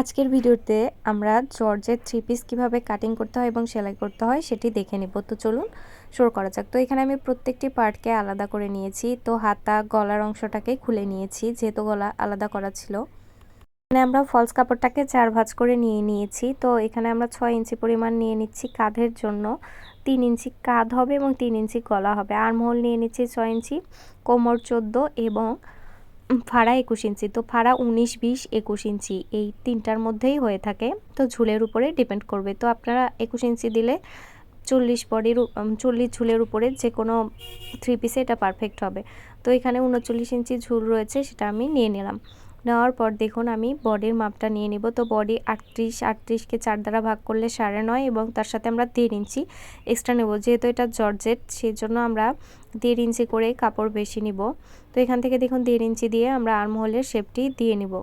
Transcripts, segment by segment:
আজকের ভিডিওতে আমরা জর্জের থ্রি পিস কীভাবে কাটিং করতে হয় এবং সেলাই করতে হয় সেটি দেখে নিব। তো চলুন শুরু করা যাক। তো এখানে আমি প্রত্যেকটি পার্টকে আলাদা করে নিয়েছি। তো হাতা গলার অংশটাকে খুলে নিয়েছি, যেহেতু গলা আলাদা করা ছিল। এখানে আমরা ফলস কাপড়টাকে চার ভাঁজ করে নিয়ে নিয়েছি। তো এখানে আমরা ছয় ইঞ্চি পরিমাণ নিয়ে নিচ্ছি কাঁধের জন্য। তিন ইঞ্চি কাঁধ হবে এবং তিন ইঞ্চি গলা হবে। আর নিয়ে নিচ্ছি ছয় ইঞ্চি, কোমর চোদ্দ এবং ফাড়া একুশ ইঞ্চি। তো ফাড়া উনিশ, বিশ, একুশ ইঞ্চি এই তিনটার মধ্যেই হয়ে থাকে। তো ঝুলের উপরে ডিপেন্ড করবে। তো আপনারা একুশ ইঞ্চি দিলে চল্লিশ বডির চল্লিশ ঝুলের উপরে যে কোনো থ্রি পিসে এটা পারফেক্ট হবে। তো এখানে উনচল্লিশ ইঞ্চি ঝুল রয়েছে, সেটা আমি নিয়ে নিলাম। নেওয়ার পর দেখুন, আমি বডির মাপটা নিয়ে নিব। তো বডি আটত্রিশ, আটত্রিশকে চার দ্বারা ভাগ করলে সাড়ে নয় এবং তার সাথে আমরা দেড় ইঞ্চি এক্সট্রা নেব। যেহেতু এটা জর্জেট সেই জন্য আমরা দেড় ইঞ্চি করে কাপড় বেশি নিব। তো এখান থেকে দেখুন, দেড় ইঞ্চি দিয়ে আমরা আর্মহোলের শেপটি দিয়ে নিব।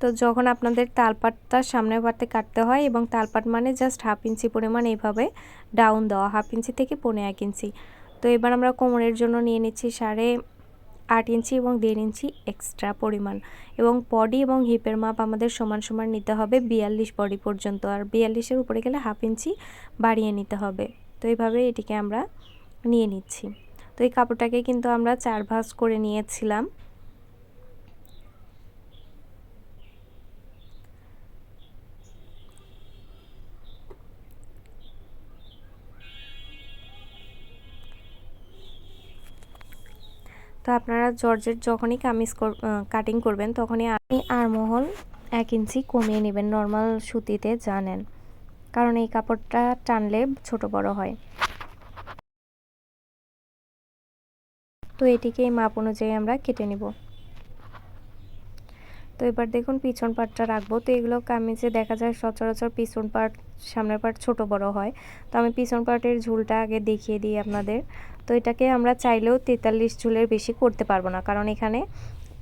তো যখন আপনাদের তালপাটটা সামনের পাটে কাটতে হয় এবং তালপাট মানে জাস্ট হাফ ইঞ্চি পরিমাণ এইভাবে ডাউন দেওয়া হাফ ইঞ্চি থেকে পনেরো এক ইঞ্চি। তো এবার আমরা কোমরের জন্য নিয়ে নিচ্ছি সাড়ে আট ইঞ্চি এবং দেড় ইঞ্চি এক্সট্রা পরিমাণ। এবং বডি এবং হিপের মাপ আমাদের সমান সমান নিতে হবে বিয়াল্লিশ বডি পর্যন্ত। আর বিয়াল্লিশের উপরে গেলে হাফ ইঞ্চি বাড়িয়ে নিতে হবে। তো এইভাবে এটিকে আমরা নিয়ে নিচ্ছি। তো এই কাপড়টাকে কিন্তু আমরা চার ভাঁজ করে নিয়েছিলাম। তো আপনারা জর্জের যখনই কামিজ কাটিং করবেন, তখনই আপনি আরমহল এক ইঞ্চি কমিয়ে নেবেন নর্মাল সুতিতে, জানেন। কারণ এই কাপড়টা টানলে ছোট বড় হয়। তো এটিকে এই মাপ অনুযায়ী আমরা কেটে নিব। তো এবার দেখুন পিছন পাটটা রাখব। তো এগুলো কামিজে দেখা যায় সচরাচর পিছন পাট, সামনের পাট ছোট বড় হয়। তো আমি পিছন পাটের ঝুলটা আগে দেখিয়ে দিই আপনাদের। তো এটাকে আমরা চাইলেও তেতাল্লিশ ঝুলের বেশি করতে পারব না, কারণ এখানে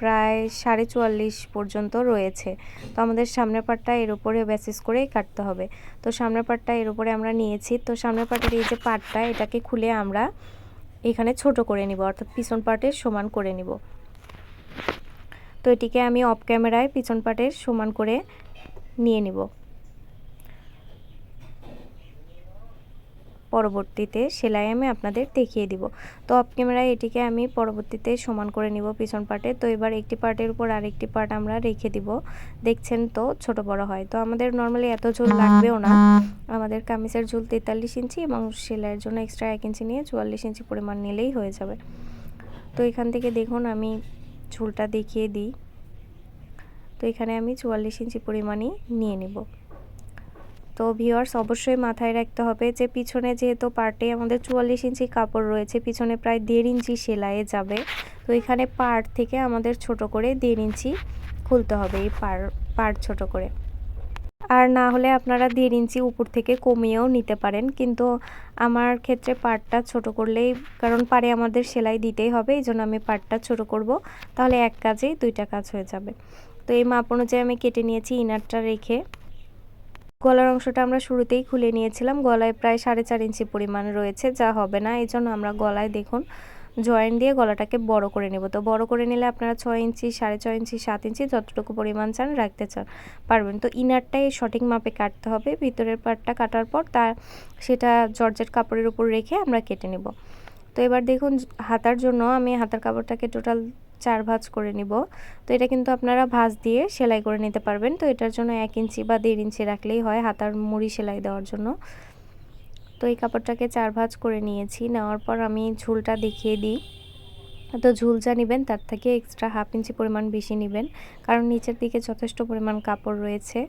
প্রায় সাড়ে চুয়াল্লিশ পর্যন্ত রয়েছে। তো আমাদের সামনের পাটটা এর উপরে বেসিস করেই কাটতে হবে। তো সামনের পাটটা এর উপরে আমরা নিয়েছি। তো সামনের পাটের এই যে পাটটা, এটাকে খুলে আমরা এখানে ছোট করে নিব, অর্থাৎ পিছন পাটের সমান করে নিব। তো এটিকে আমি অফ ক্যামেরায় পিছন পাটের সমান করে নিয়ে নিব। পরবর্তীতে সেলাই আমি আপনাদের দেখিয়ে দিব। তো অফ ক্যামেরায় এটিকে আমি পরবর্তীতে সমান করে নিব পিছন পার্টে তো এবার একটি পার্টের উপর আরেকটি পার্ট আমরা রেখে দিব। দেখছেন তো, ছোট বড় হয়। তো আমাদের নর্মালি এত ঝুল লাগবেও না। আমাদের কামিজের ঝুল তেতাল্লিশ ইঞ্চি এবং সেলাইয়ের জন্য এক্সট্রা এক ইঞ্চি নিয়ে চুয়াল্লিশ ইঞ্চি পরিমাণ নিলেই হয়ে যাবে। তো এখান থেকে দেখুন, আমি ঝুলটা দেখিয়ে দিই। তো এখানে আমি চুয়াল্লিশ ইঞ্চি পরিমাণই নিয়ে নিব। তো ভিওয়ার্স অবশ্যই মাথায় রাখতে হবে যে পিছনে যেহেতু পার্টে আমাদের চুয়াল্লিশ ইঞ্চি কাপড় রয়েছে, পিছনে প্রায় দেড় ইঞ্চি সেলাইয়ে যাবে। তো এখানে পার্ট থেকে আমাদের ছোট করে দেড় ইঞ্চি খুলতে হবে এই পার পার্ট ছোট করে। আর না হলে আপনারা দেড় ইঞ্চি উপর থেকে কমিয়েও নিতে পারেন, কিন্তু আমার ক্ষেত্রে পার্টটা ছোট করলেই, কারণ পারে আমাদের সেলাই দিতেই হবে, এই জন্য আমি পার্টটা ছোট করব। তাহলে এক কাজেই দুইটা কাজ হয়ে যাবে। তো এই মাপ অনুযায়ী আমি কেটে নিয়েছি ইনারটা রেখে। গলার অংশটা আমরা শুরুতেই খুলে নিয়েছিলাম। গলায় প্রায় সাড়ে চার ইঞ্চি পরিমাণ রয়েছে, যা হবে না। এই জন্য আমরা গলায় দেখুন জয়েন দিয়ে গলাটাকে বড় করে নেব। তো বড় করে নিলে আপনারা ছয় ইঞ্চি, সাড়ে ছয় ইঞ্চি, সাত ইঞ্চি যতটুকু পরিমাণ চান রাখতে চান, পারবেন। তো ইনারটাই সঠিক মাপে কাটতে হবে। ভিতরের পার্টটা কাটার পর তার সেটা জর্জেট কাপড়ের উপর রেখে আমরা কেটে নেব। তো এবার দেখুন, হাতার জন্য আমি হাতার কাপড়টাকে টোটাল চার ভাঁজ করে নিব। তো এটা কিন্তু আপনারা ভাঁজ দিয়ে সেলাই করে নিতে পারবেন। তো এটার জন্য এক ইঞ্চি বা দেড় ইঞ্চি রাখলেই হয় হাতার মুড়ি সেলাই দেওয়ার জন্য। তো এই কাপড়টাকে চার ভাঁজ করে নিয়েছি। নেওয়ার পর আমি ঝুলটা দেখিয়ে দিই। তো ঝুল যা নেবেন তার থেকে এক্সট্রা হাফ ইঞ্চি পরিমাণ বেশি নেবেন। কারণ নিচের দিকে যথেষ্ট পরিমাণ কাপড় রয়েছে।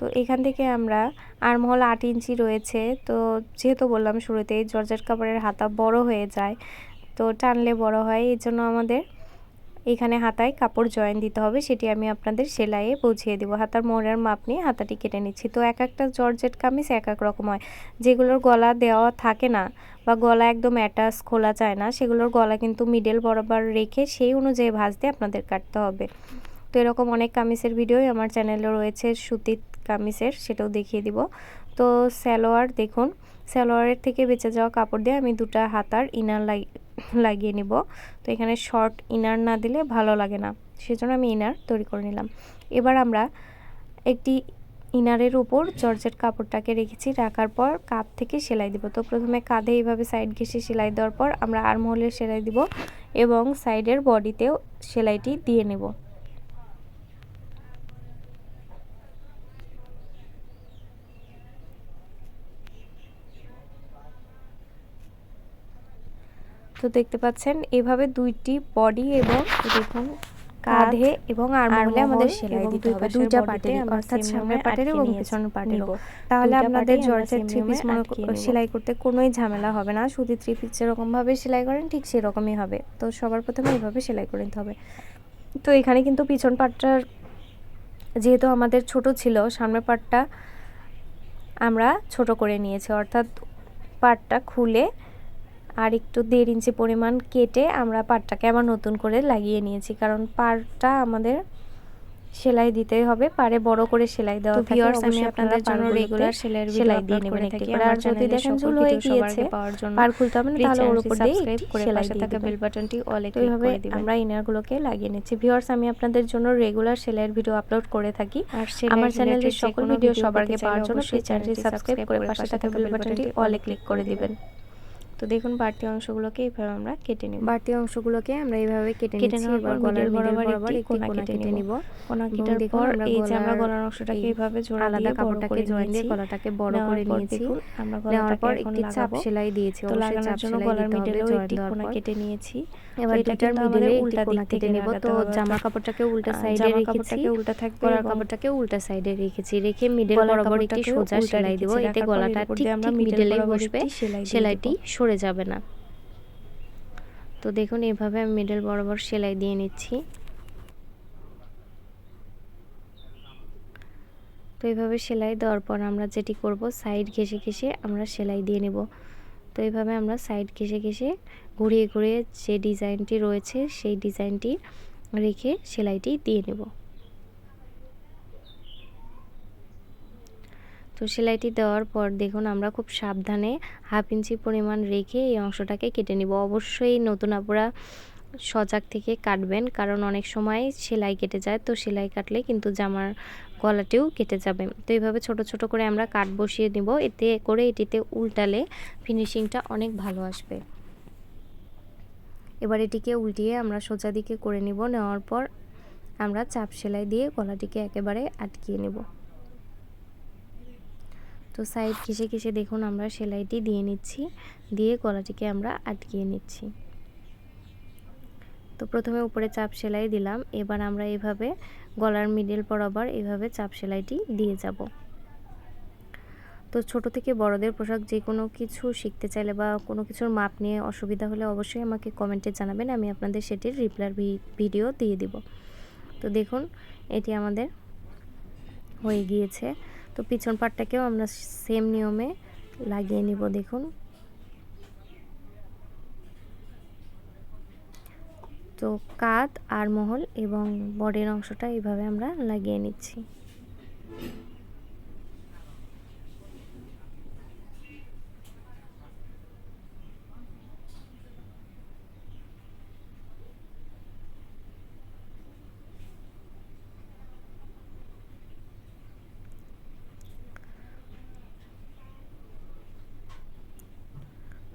তো এখান থেকে আমরা আরমহল আট ইঞ্চি রয়েছে। তো যেহেতু বললাম শুরুতেই জর্জেট কাপড়ের হাতা বড় হয়ে যায়, তো টানলে বড় হয়। এই জন্য আমাদের এখানে হাতায় কাপড় জয়েন দিতে হবে, সেটি আমি আপনাদের সেলাইয়ে বুঝিয়ে দেবো। হাতার মোড়ের মাপ নিয়ে হাতাটি কেটে নিচ্ছি। তো এক একটা জর্জেট কামিজ এক এক রকম হয়। যেগুলোর গলা দেওয়া থাকে না বা গলা একদম অ্যাটাচ খোলা যায় না, সেগুলোর গলা কিন্তু মিডল বরাবর রেখে সেই অনুযায়ী ভাঁজ দিয়ে আপনাদের কাটতে হবে। তো এরকম অনেক কামিজের ভিডিওই আমার চ্যানেলে রয়েছে, সুতির কামিজের, সেটাও দেখিয়ে দিব। তো স্যালোয়ার দেখুন স্যালোয়ারের থেকে বেঁচে যাওয়া কাপড় দিয়ে আমি দুটা হাতার ইনার লাগিয়ে নিব। তো এখানে শর্ট ইনার না দিলে ভালো লাগে না, সেজন্য আমি ইনার তৈরি করে নিলাম। এবার আমরা একটি ইনারের উপর জর্জেট কাপড়টাকে রেখেছি, রাখার পর কাঁধ থেকে সেলাই দিব। তো প্রথমে কাঁধে এইভাবে সাইড ঘেসে সেলাই দেওয়ার পর আমরা আর্মহোলের সেলাই দিব এবং সাইডের বডিতেও সেলাইটি দিয়ে নেব। তো দেখতে পাচ্ছেন এভাবে দুইটি বডি এবং দেখুন কাঁধে এবং আর্মহোলে আমাদের সেলাই দিতে হবে। দুইটা পার্টে অর্থাৎ সামনের পার্টের এবং পেছনের পার্টের তাহলে আপনাদের জর্জেট থ্রি পিস সেলাই করতে কোনোই ঝামেলা হবে না শুধু থ্রি পিস যেরকম ভাবে সেলাই করেন ঠিক সেরকমই হবে। তো সবার প্রথমে এইভাবে সেলাই করে নিতে হবে। তো এখানে কিন্তু পিছন পার্টটার যেহেতু আমাদের ছোট ছিল সামনের পার্টটা আমরা ছোট করে নিয়েছি। অর্থাৎ পার্টটা খুলে আর একটু দেড় ইঞ্চি পরিমাণ কেটে আমরা পাটটাকে আবার নতুন করে লাগিয়ে নিয়েছি। কারণ পাড়টা আমাদের সেলাই দিতে হবে পারে বড় করে সেলাই দেওয়া থাকে। আমি আপনাদের জন্য রেগুলার সেলাই সেলাই দিয়ে নেবেন। একটি করে আর যদি দেখেন ঝুল হয়ে গিয়েছে পাওয়ার জন্য পার খুলতে হবে না তাহলে ওর উপর দিয়ে সাবস্ক্রাইব করে পাশে থাকা বেল বাটনটি অল ক্লিক করে দিবেন। আমরা ইনারগুলোকে লাগিয়ে নিচ্ছি। ভিউয়ার্স আমি আপনাদের জন্য রেগুলার সেলাইয়ের ভিডিও আপলোড করে থাকি। আর আমার চ্যানেলের সকল ভিডিও সবার আগে পাওয়ার জন্য সেই চ্যানেলটি সাবস্ক্রাইব করে পাশে থাকা বেল বাটনটি অল এ ক্লিক করে দিবেন। তো দেখুন বাড়তি অংশগুলোকে এইভাবে আমরা কেটে নিব। বাড়তি অংশগুলোকে আমরা এইভাবে কেটে কেটে নেওয়ার পর গলার বরাবর বরাবর একটি কোণা কেটে নিব। কোণা কেটে পর এই যে আমরা গলার অংশটাকে এইভাবে জোড়া আলাদা কাপড়টাকে জয়েন দিয়ে গলাটাকে বড় করে নিয়েছি। আমরা গলাটাকে পর একটি চাপ সেলাই দিয়েছি তো লাগানোর জন্য গলার মিডলেও একটি কোণা কেটে নিয়েছি। এবার দুটার মিডলে উল্টা দিক কেটে নেব। তো জামা কাপড়টাকে উল্টা সাইডে রেখেছি। উল্টা থাকবে গলার কাপড়টাকে উল্টা সাইডে রেখেছি। রেখে মিডল বরাবর একটি সোজা সেলাই দেব। এতে গলাটা ঠিক মিডলে বসবে। সেলাইটি সরে যাবে না। তো দেখুন এভাবে আমি মিডল বরাবর সেলাই দিয়ে নিচ্ছি। তো এইভাবে সেলাই দেওয়ার পর আমরা যেটি করব সাইড ঘেসে ঘেসে আমরা সেলাই দিয়ে নেব। তো এইভাবে আমরা সাইড ঘেসে ঘেসে ঘুরিয়ে ঘুরিয়ে যে ডিজাইনটি রয়েছে সেই ডিজাইনটি রেখে সেলাইটি দিয়ে নেব। তো সেলাইটি দেওয়ার পর দেখুন আমরা খুব সাবধানে হাফ ইঞ্চি পরিমাণ রেখে এই অংশটাকে কেটে নিব। অবশ্যই নতুন আপুরা সজাগ থেকে কাটবেন, কারণ অনেক সময় সেলাই কেটে যায়, তো সেলাই কাটলে কিন্তু জামার গলাটিও কেটে যাবে। তো এইভাবে ছোট ছোট করে আমরা কাট বসিয়ে নিব এতে করে এটিতে উল্টালে ফিনিশিংটা অনেক ভালো আসবে। এবার এটিকে উল্টিয়ে আমরা সোজা দিকে করে নিব। নেওয়ার পর আমরা চাপ সেলাই দিয়ে গলাটিকে একেবারে আটকিয়ে নেব। তো সাইড ঘেসে ঘেসে দেখুন আমরা সেলাইটি দিয়ে নিচ্ছি। দিয়ে গলাটিকে আমরা আটকিয়ে নিচ্ছি। তো প্রথমে উপরে চাপ সেলাই দিলাম। এবার আমরা এভাবে গলার মিডল বরাবর এভাবে চাপ সেলাইটি দিয়ে যাব। তো ছোট থেকে বড়দের পোশাক যে কোনো কিছু শিখতে চাইলে বা কোনো কিছুর মাপ নিয়ে অসুবিধা হলে অবশ্যই আমাকে কমেন্টে জানাবেন, আমি আপনাদের সেটির রিপ্লার ভিডিও দিয়ে দিব। তো দেখুন, এটি আমাদের হয়ে গিয়েছে। তো পিছন পাটটাকেও আমরা সেম নিয়মে লাগিয়ে নিব, দেখুন। তো কাত আর মহল এবং বডির অংশটা এইভাবে আমরা লাগিয়ে নিচ্ছি।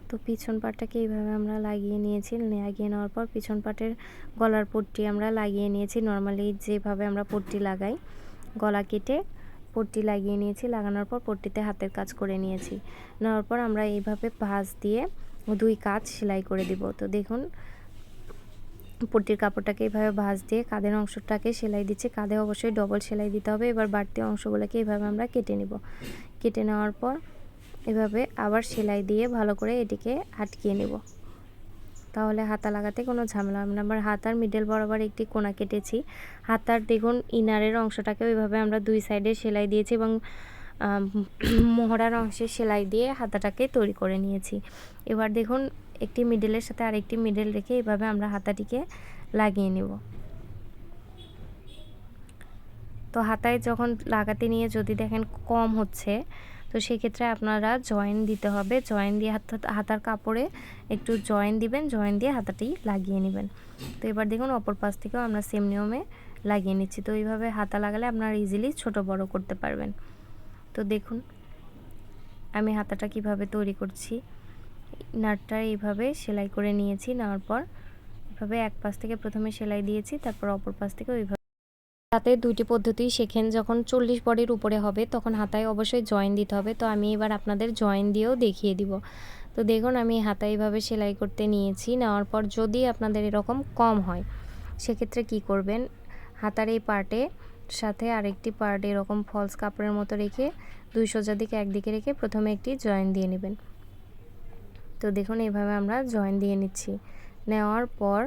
তো পিছন পাটটাকে এইভাবে আমরা লাগিয়ে নিয়েছি। লাগিয়ে নেওয়ার পর পিছন পাটের গলার পট্টি আমরা লাগিয়ে নিয়েছি। নর্মালি যেভাবে আমরা পট্টি লাগাই, গলা কেটে পট্টি লাগিয়ে নিয়েছি। লাগানোর পর পট্টিতে হাতের কাজ করে নিয়েছি। নেওয়ার পর আমরা এইভাবে ভাঁজ দিয়ে দুই কাজ সেলাই করে দিব। তো দেখুন, পট্টির কাপড়টাকে এইভাবে ভাঁজ দিয়ে কাঁধের অংশটাকে সেলাই দিচ্ছে। কাঁধে অবশ্যই ডবল সেলাই দিতে হবে। এবার বাড়তি অংশগুলোকে এইভাবে আমরা কেটে নিব। কেটে নেওয়ার পর এভাবে আবার সেলাই দিয়ে ভালো করে এটিকে আটকিয়ে নেব। তাহলে হাতা লাগাতে কোনো ঝামেলা হবে না। আবার হাতার মিডল বরাবর একটি কোনা কেটেছি। হাতার দেখুন ইনারের অংশটাকে ওইভাবে আমরা দুই সাইডে সেলাই দিয়েছি এবং মোহরার অংশে সেলাই দিয়ে হাতাটাকে তৈরি করে নিয়েছি। এবার দেখুন একটি মিডলের সাথে আরেকটি মিডল রেখে এভাবে আমরা হাতাটিকে লাগিয়ে নেব। তো হাতায় যখন লাগাতে নিয়ে যদি দেখেন কম হচ্ছে তো সেক্ষেত্রে আপনারা জয়েন দিতে হবে। জয়েন দিয়ে হাত, হাতার কাপড়ে একটু জয়েন দিবেন জয়েন দিয়ে হাতাটি লাগিয়ে নেবেন। তো এবার দেখুন অপর পাশ থেকেও আমরা সেম নিয়মে লাগিয়ে নিচ্ছি। তো এইভাবে হাতা লাগালে আপনারা ইজিলি ছোট বড় করতে পারবেন। তো দেখুন, আমি হাতাটা কীভাবে তৈরি করছি। নাটটা এইভাবে সেলাই করে নিয়েছি, নেওয়ার পর এভাবে এক পাশ থেকে প্রথমে সেলাই দিয়েছি, তারপর অপর পাশ থেকে ওইভাবে তাতে দুইটি পদ্ধতি শেখেন। যখন চল্লিশ বডির উপরে হবে, তখন হাতায় অবশ্যই জয়েন দিতে হবে। তো আমি এবার আপনাদের জয়েন দিয়েও দেখিয়ে দিব। তো দেখুন, আমি হাতায় এইভাবে সেলাই করতে নিয়েছি। নেওয়ার পর যদি আপনাদের এরকম কম হয়, সেক্ষেত্রে কি করবেন? হাতার এই পার্টে সাথে আরেকটি পার্ট এরকম ফলস কাপড়ের মতো রেখে দুই সোজা দিকে একদিকে রেখে প্রথমে একটি জয়েন দিয়ে নেবেন। তো দেখুন এইভাবে আমরা জয়েন দিয়ে নিচ্ছি। নেওয়ার পর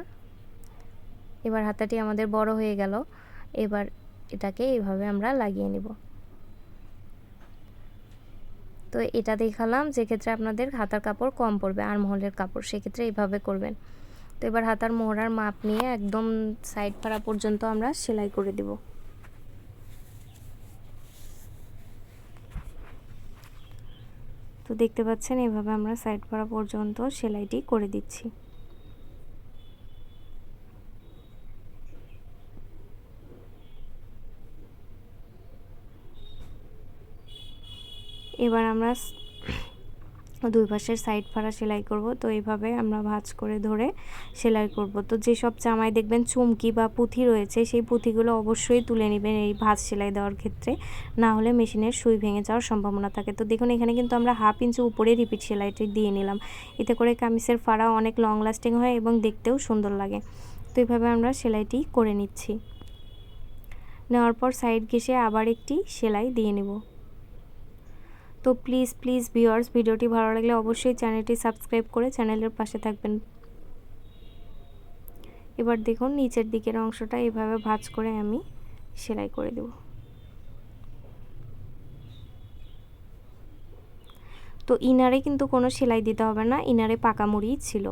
এবার হাতাটি আমাদের বড় হয়ে গেল। এবার এটাকে এইভাবে আমরা লাগিয়ে নিব। তো এটা দেখালাম যে ক্ষেত্রে আপনাদের হাতার কাপড় কম পড়বে, আর মহলের কাপড় সেক্ষেত্রে এইভাবে করবেন। তো এবার হাতার মোহরার মাপ নিয়ে একদম সাইড ফাড়া পর্যন্ত আমরা সেলাই করে দেব। তো দেখতে পাচ্ছেন এভাবে আমরা সাইড ফাড়া পর্যন্ত সেলাইটি করে দিচ্ছি। এবার আমরা দুই পাশের সাইড ফাড়া সেলাই করব। তো এইভাবে আমরা ভাঁজ করে ধরে সেলাই করব। তো যেসব জামায় দেখবেন চুমকি বা পুঁথি রয়েছে, সেই পুঁথিগুলো অবশ্যই তুলে নেবেন এই ভাঁজ সেলাই দেওয়ার ক্ষেত্রে। না হলে মেশিনের সুই ভেঙে যাওয়ার সম্ভাবনা থাকে। তো দেখুন, এখানে কিন্তু আমরা হাফ ইঞ্চি উপরে রিপিট সেলাইটি দিয়ে নিলাম। এতে করে কামিজের ফাড়া অনেক লং লাস্টিং হয় এবং দেখতেও সুন্দর লাগে। তো এইভাবে আমরা সেলাইটি করে নিচ্ছি। নেওয়ার পর সাইড ঘেসে আবার একটি সেলাই দিয়ে নেব। তো প্লিজ প্লিজ ভিউয়ার্স ভিডিওটি ভালো লাগলে অবশ্যই চ্যানেলটি সাবস্ক্রাইব করে চ্যানেলের পাশে থাকবেন। এবার দেখুন, নিচের দিকের অংশটা এভাবে ভাঁজ করে আমি সেলাই করে দেব। তো ইনারে কিন্তু কোনো সেলাই দিতে হবে না ইনারে পাকা মুড়িই ছিল।